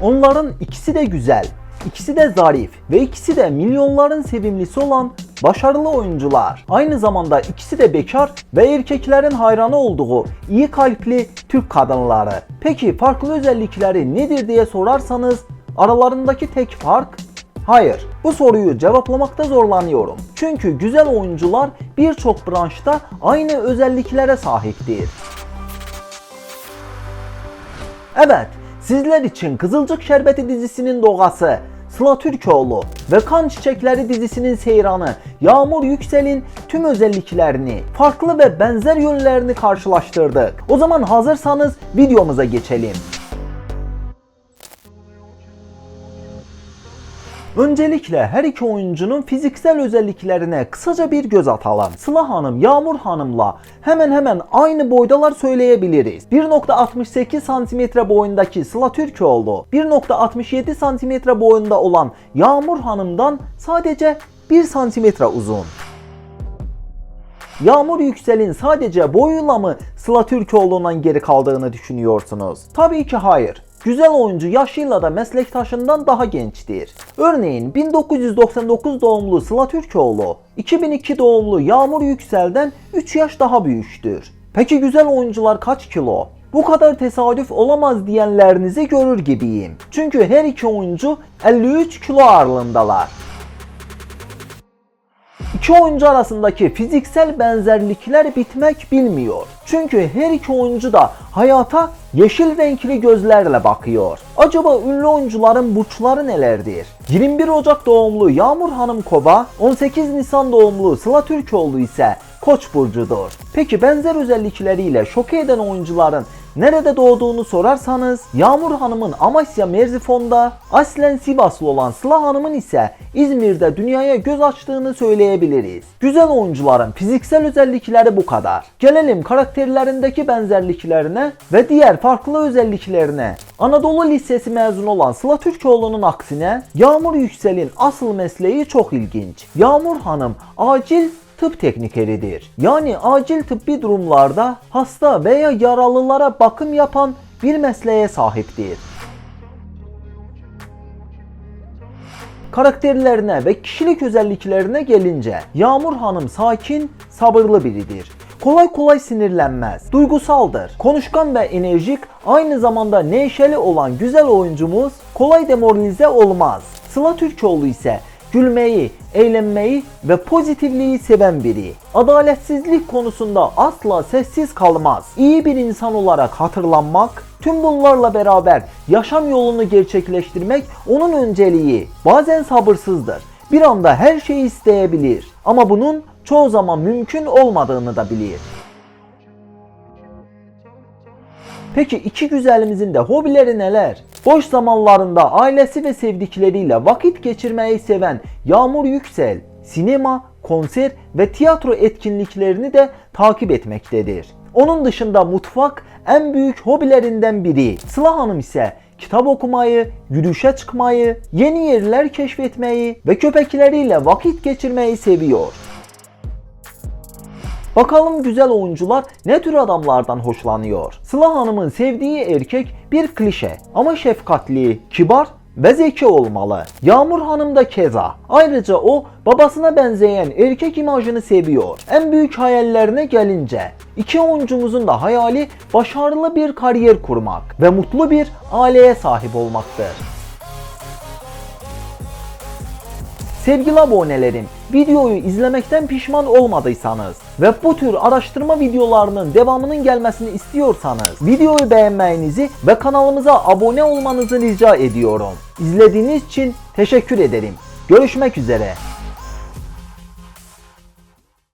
Onların ikisi de güzel, ikisi de zarif ve ikisi de milyonların sevimlisi olan başarılı oyuncular. Aynı zamanda ikisi de bekar ve erkeklerin hayranı olduğu iyi kalpli Türk kadınları. Peki farklı özellikleri nedir diye sorarsanız aralarındaki tek fark Hayır, bu soruyu cevaplamakta zorlanıyorum. Çünkü güzel oyuncular birçok branşta aynı özelliklere sahiptir. Evet, sizler için Kızılcık Şerbeti dizisinin doğası Sıla Türkoğlu ve Kan Çiçekleri dizisinin seyranı Yağmur Yüksel'in tüm özelliklerini, farklı ve benzer yönlerini karşılaştırdık. O zaman hazırsanız videomuza geçelim. Öncelikle her iki oyuncunun fiziksel özelliklerine kısaca bir göz atalım. Sıla Hanım, Yağmur Hanım'la hemen hemen aynı boydalar söyleyebiliriz. 1.68 cm boyundaki Sıla Türkoğlu, 1.67 cm boyunda olan Yağmur Hanım'dan sadece 1 cm uzun. Yağmur Yüksel'in sadece boyuyla mı Sıla Türkoğlu'ndan geri kaldığını düşünüyorsunuz? Tabii ki hayır. Güzel oyuncu yaşıyla da meslektaşından daha gençtir. Örneğin 1999 doğumlu Sıla Türkoğlu, 2002 doğumlu Yağmur Yüksel'den 3 yaş daha büyüktür. Peki güzel oyuncular kaç kilo? Bu kadar tesadüf olamaz diyenlerinizi görür gibiyim. Çünkü her iki oyuncu 53 kilo ağırlığındalar. İki oyuncu arasındaki fiziksel benzerlikler bitmek bilmiyor. Çünkü her iki oyuncu da hayata yeşil renkli gözlerle bakıyor. Acaba ünlü oyuncuların burçları nelerdir? 21 Ocak doğumlu Yağmur Hanım Kova, 18 Nisan doğumlu Sıla Türkoğlu ise Koç burcudur. Peki benzer özellikleriyle şoke eden oyuncuların nerede doğduğunu sorarsanız Yağmur Hanım'ın Amasya Merzifon'da, aslen Sivaslı olan Sıla Hanım'ın ise İzmir'de dünyaya göz açtığını söyleyebiliriz. Güzel oyuncuların fiziksel özellikleri bu kadar. Gelelim karakterlerindeki benzerliklerine ve diğer farklı özelliklerine. Anadolu Lisesi mezunu olan Sıla Türkoğlu'nun aksine Yağmur Yüksel'in asıl mesleği çok ilginç. Yağmur Hanım acil tıp teknikeridir. Yani acil tıbbi durumlarda hasta veya yaralılara bakım yapan bir mesleğe sahiptir. Karakterlerine ve kişilik özelliklerine gelince Yağmur Hanım sakin, sabırlı biridir. Kolay kolay sinirlenmez, duygusaldır, konuşkan ve enerjik, aynı zamanda neşeli olan güzel oyuncumuz kolay demoralize olmaz. Sıla Türkoğlu ise gülmeyi, eğlenmeyi ve pozitifliği seven biri. Adaletsizlik konusunda asla sessiz kalmaz. İyi bir insan olarak hatırlanmak, tüm bunlarla beraber yaşam yolunu gerçekleştirmek onun önceliği. Bazen sabırsızdır. Bir anda her şeyi isteyebilir ama bunun çoğu zaman mümkün olmadığını da bilir. Peki iki güzelimizin de hobileri neler? Boş zamanlarında ailesi ve sevdikleriyle vakit geçirmeyi seven Yağmur Yüksel, sinema, konser ve tiyatro etkinliklerini de takip etmektedir. Onun dışında mutfak en büyük hobilerinden biri. Sıla Hanım ise kitap okumayı, yürüyüşe çıkmayı, yeni yerler keşfetmeyi ve köpekleriyle vakit geçirmeyi seviyor. Bakalım güzel oyuncular ne tür adamlardan hoşlanıyor? Sıla Hanım'ın sevdiği erkek bir klişe ama şefkatli, kibar ve zeki olmalı. Yağmur Hanım da keza. Ayrıca o babasına benzeyen erkek imajını seviyor. En büyük hayallerine gelince iki oyuncumuzun da hayali başarılı bir kariyer kurmak ve mutlu bir aileye sahip olmaktır. Sevgili abonelerim, videoyu izlemekten pişman olmadıysanız ve bu tür araştırma videolarının devamının gelmesini istiyorsanız videoyu beğenmenizi ve kanalımıza abone olmanızı rica ediyorum. İzlediğiniz için teşekkür ederim. Görüşmek üzere.